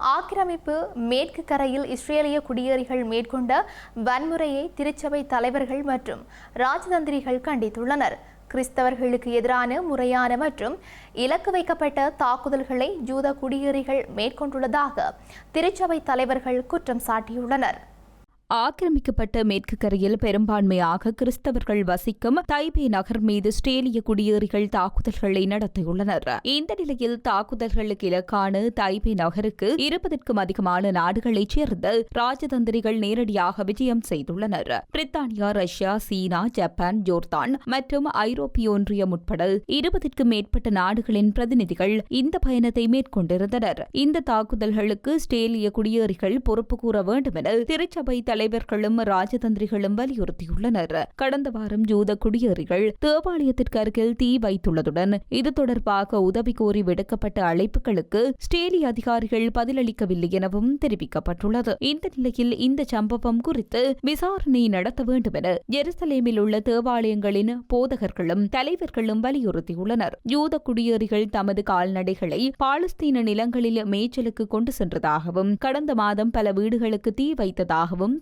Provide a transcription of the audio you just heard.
ஆக்கிரமிப்பு மேற்கு கரையில் இஸ்ரேலிய குடியேறிகள் மேற்கொண்ட வன்முறையை திருச்சபை தலைவர்கள் மற்றும் ராஜதந்திரிகள் கண்டித்துள்ளனர். கிறிஸ்தவர்களுக்கு எதிரான முறையான மற்றும் இலக்கு வைக்கப்பட்ட தாக்குதல்களை ஜூத குடியேறிகள் மேற்கொண்டுள்ளதாக திருச்சபை தலைவர்கள் குற்றம் சாட்டியுள்ளனர். ஆக்கிரமிக்கப்பட்ட மேற்கு கரையில் பெரும்பான்மையாக கிறிஸ்தவர்கள் வசிக்கும் தைபே நகர் மீது ஸ்ட்ரேலிய குடியேறிகள் தாக்குதல்களை நடத்தியுள்ளனர். இந்த நிலையில் தாக்குதல்களுக்கு இலக்கான தைபே நகருக்கு இருபதற்கும் அதிகமான நாடுகளைச் சேர்ந்த ராஜதந்திரிகள் நேரடியாக விஜயம் செய்துள்ளனர். பிரித்தானியா ரஷ்யா சீனா ஜப்பான் ஜோர்தான் மற்றும் ஐரோப்பிய ஒன்றியம் உட்பட இருபதற்கும் மேற்பட்ட நாடுகளின் பிரதிநிதிகள் இந்த பயணத்தை மேற்கொண்டிருந்தனர். இந்த தாக்குதல்களுக்கு ஸ்ட்ரேலிய குடியேறிகள் பொறுப்பு கூற வேண்டும் என திருச்சபை தலைவர்களும் ராஜதந்திரிகளும் வலியுறுத்தியுள்ளனர். கடந்த வாரம் ஜூத குடியேறிகள் தேவாலயத்திற்கு அருகில் தீ வைத்துள்ளதுடன் இது தொடர்பாக உதவி கோரி விடுக்கப்பட்ட அழைப்புகளுக்கு ஸ்டேலி அதிகாரிகள் பதிலளிக்கவில்லை எனவும் தெரிவிக்கப்பட்டுள்ளது. இந்த நிலையில் இந்த சம்பவம் குறித்து விசாரணை நடத்த வேண்டும் என ஜெருசலேமில் உள்ள தேவாலயங்களின் போதகர்களும் தலைவர்களும் வலியுறுத்தியுள்ளனர். யூத குடியேறிகள் தமது கால்நடைகளை பாலஸ்தீன நிலங்களில் மேய்ச்சலுக்கு கொண்டு சென்றதாகவும் கடந்த மாதம் பல வீடுகளுக்கு தீ வைத்ததாகவும்